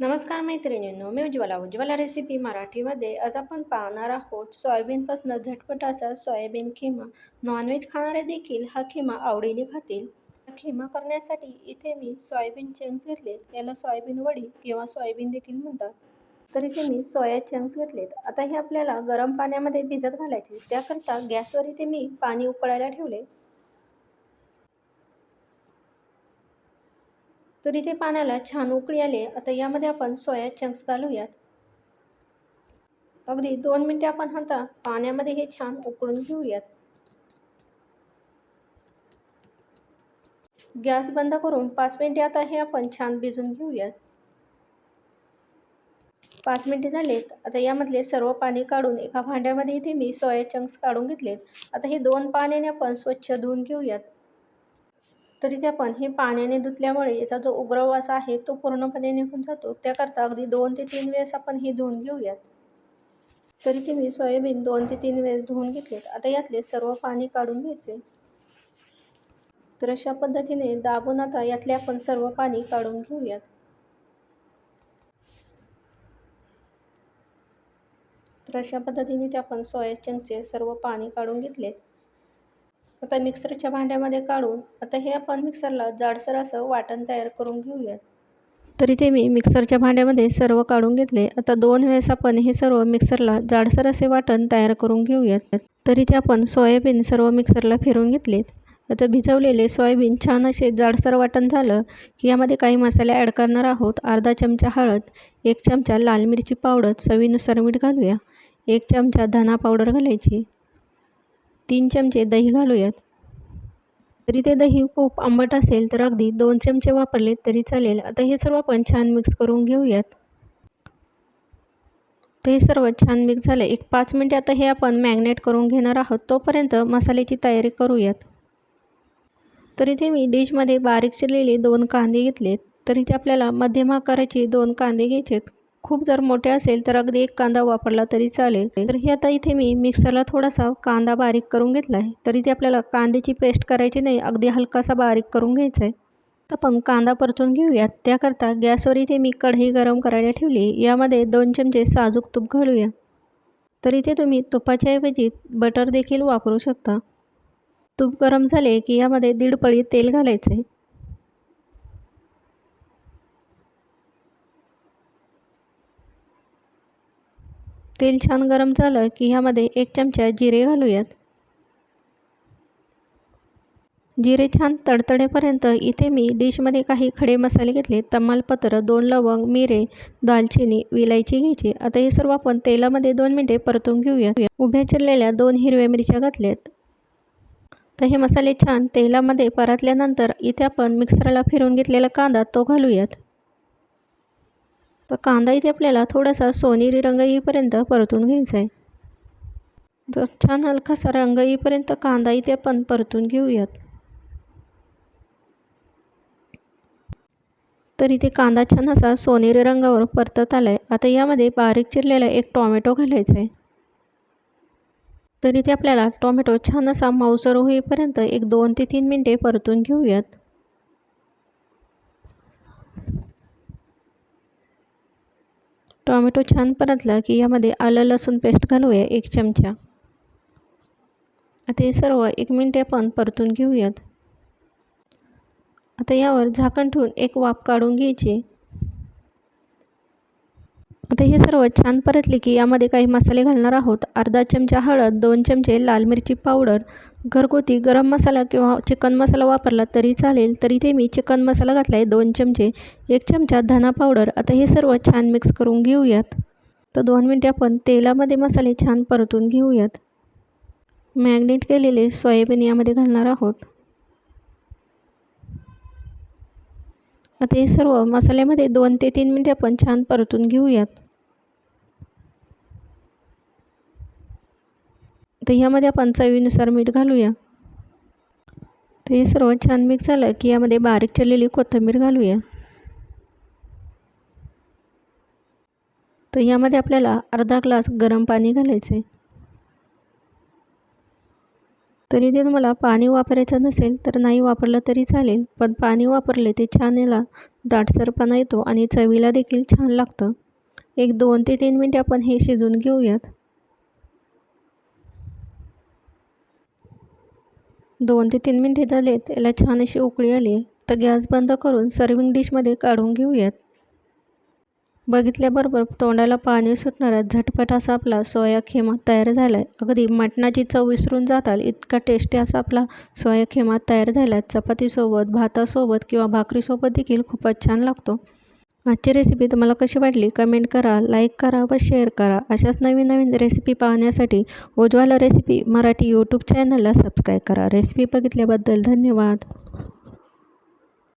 नमस्कार मैत्रिणींनो मी उज्ज्वला. उज्ज्वला रेसिपी मराठीमध्ये आज आपण पाहणार आहोत सोयाबीनपासून झटपटाचा सोयाबीन खिमा. नॉनव्हेज खाणारे देखील हा खिमा आवडीने खातील. खिमा करण्यासाठी इथे मी सोयाबीन चंक्स घेतलेत. याला सोयाबीन वडी किंवा सोयाबीन देखील म्हणतात. तर इथे मी सोया चंक्स घेतलेत. आता हे आपल्याला गरम पाण्यामध्ये भिजत घालायचे. त्याकरता गॅसवर इथे मी पाणी उकळायला ठेवले. तर इथे पाण्याला छान उकळी आली आता यामध्ये आपण सोया चंक्स घालूयात. अगदी दोन मिनटे आपण आता पाण्यामध्ये हे छान उकळून घेऊयात. गॅस बंद करून पाच मिनिटे आता हे आपण छान भिजून घेऊयात. पाच मिनिटे झालेत. आता यामधले सर्व पाणी काढून एका भांड्यामध्ये इथे मी सोया चंक्स काढून घेतलेत. आता हे दोन पाण्याने आपण स्वच्छ धुवून घेऊयात. तरी ते आपण हे पाण्याने धुतल्यामुळे याचा जो उग्र वास आहे तो पूर्णपणे निघून जातो. त्याकरता अगदी दोन ते तीन वेळेस आपण हे धुवून घेऊयात. तरी ते मी सोयाबीन दोन ते तीन वेळेस धुवून घेतलेत. आता यातले सर्व पाणी काढून घ्यायचे. तर अशा पद्धतीने दाबून आता यातले आपण सर्व पाणी काढून घेऊयात. तर अशा पद्धतीने ते आपण सोया चंकचे सर्व पाणी काढून घेतले आता मिक्सरच्या भांड्यामध्ये काढून आता हे आपण मिक्सरला जाडसर असं वाटण तयार करून घेऊयात. तर इथे मी मिक्सरच्या भांड्यामध्ये सर्व काढून घेतले. आता दोन वेळेस आपण हे सर्व मिक्सरला जाडसर असे वाटण तयार करून घेऊयात. तर इथे आपण सोयाबीन सर्व मिक्सरला फिरून घेतलेत. आता भिजवलेले सोयाबीन छान असे जाडसर वाटण झालं की यामध्ये काही मसाले ॲड करणार आहोत. अर्धा चमचा हळद एक चमचा लाल मिरची पावडर चवीनुसार मीठ घालूया. एक चमचा धना पावडर घालायची. तीन चमचे दही घालूयात. तरी ते दही खूप आंबट असेल तर अगदी दोन चमचे वापरले तरी चालेल. आता हे सर्व आपण छान मिक्स करून घेऊयात. तर हे सर्व छान मिक्स झालं. एक पाच मिनटे आता हे आपण मॅग्नेट करून घेणार आहोत. तोपर्यंत मसाल्याची तयारी करूयात. तर इथे मी डिशमध्ये बारीक चिरलेले दोन कांदे घेतलेत. तर इथे आपल्याला मध्यम आकाराचे दोन कांदे घ्यायचेत. खूप जर मोठे असेल तर अगदी एक कांदा वापरला तरी चालेल. तर हे आता इथे मी मिक्सरला थोडासा कांदा बारीक करून घेतला आहे. तर इथे आपल्याला कांद्याची पेस्ट करायची नाही अगदी हलकासा बारीक करून घ्यायचा आहे. तर आपण कांदा परतून घेऊयात. त्याकरता गॅसवर इथे मी कढई गरम करायला ठेवली. यामध्ये दोन चमचे साजूक तूप घालूया. तर इथे तुम्ही तुपाच्या ऐवजी बटर देखील वापरू शकता. तूप गरम झाले की यामध्ये दीड पळी तेल घालायचे तेल छान गरम झालं की ह्यामध्ये एक चमचा जिरे घालूयात. जिरे छान तडतडेपर्यंत इथे मी डिशमध्ये काही खडे मसाले घेतले तमालपत्र दोन लवंग मिरे दालचिनी विलायची घ्यायची. आता हे सर्व आपण तेलामध्ये दोन मिनटे परतून घेऊया उभ्या चिरलेल्या दोन हिरव्या मिरच्या घातल्यात. तर हे मसाले छान तेलामध्ये परतल्यानंतर इथे आपण मिक्सरला फिरून घेतलेला कांदा तो घालूयात. तर कांदा इथे आपल्याला थोडासा सोनेरी रंग येईपर्यंत परतून घ्यायचा आहे तर छान हलकासा रंग येईपर्यंत कांदा इथे आपण परतून घेऊयात. तर इथे कांदा छान असा सोनेरी रंगावर परतत आला आहे आता यामध्ये बारीक चिरलेला एक टॉमॅटो घालायचा आहे तर इथे आपल्याला टोमॅटो छान असा मांसर होईपर्यंत एक दोन ते तीन मिनटे परतून घेऊयात. टोमॅटो छान परतला की यामध्ये आलं लसूण पेस्ट घालूया एक चमचा. आता हे सर्व एक मिनटे आपण परतून घेऊयात. आता यावर झाकण ठेवून एक वाफ काढून घ्यायची. आता हे सर्व छान परतले की यामध्ये काही मसाले घालणार आहोत. अर्धा चमचा हळद दोन चमचे लाल मिरची पावडर घरगुती गरम मसाला किंवा चिकन मसाला वापरला तरी चालेल. तर इथे मी चिकन मसाला घातला आहे दोन चमचे एक चमचा धना पावडर. आता हे सर्व छान मिक्स करून घेऊयात. तर दोन मिनटे आपण तेलामध्ये मसाले छान परतून घेऊयात. मॅग्नेट केलेले सोयाबीन यामध्ये घालणार आहोत. आता हे सर्व मसाल्यामध्ये दोन ते तीन मिनटे आपण छान परतून घेऊयात. तर ह्यामध्ये आपण चवीनुसार मीठ घालूया. तर हे सर्व छान मिक्स झालं की यामध्ये बारीक चिरलेली कोथिंबीर घालूया. तर यामध्ये आपल्याला अर्धा ग्लास गरम पाणी घालायचं आहे तरी ते तुम्हाला पाणी वापरायचं नसेल तर नाही वापरलं तरी चालेल पण पाणी वापरले ते छान याला दाटसरपणा येतो आणि चवीला देखील छान लागतं. एक दोन ते तीन मिनटे आपण हे शिजून घेऊयात. दोन ते तीन मिनटे झालेत. याला छान अशी उकळी आली. तर गॅस बंद करून सर्विंग डिशमध्ये काढून घेऊयात. बघितल्याबरोबर तोंडाला पाणी सुटणारा झटपट असा आपला सोया खेमा तयार झाला आहे अगदी मटणाची चव विसरून जाताल इतका टेस्टी असा आपला सोया खेमा तयार झाला आहे चपातीसोबत भातासोबत किंवा भाकरीसोबत देखील खूपच छान लागतो. आजची रेसिपी तुम्हाला कशी वाटली? कमेंट करा लाईक करा व शेअर करा. अशाच नवीन नवीन रेसिपी पाहण्यासाठी उज्ज्वला रेसिपी मराठी यूट्यूब चॅनलला सबस्क्राईब करा. रेसिपी बघितल्याबद्दल धन्यवाद.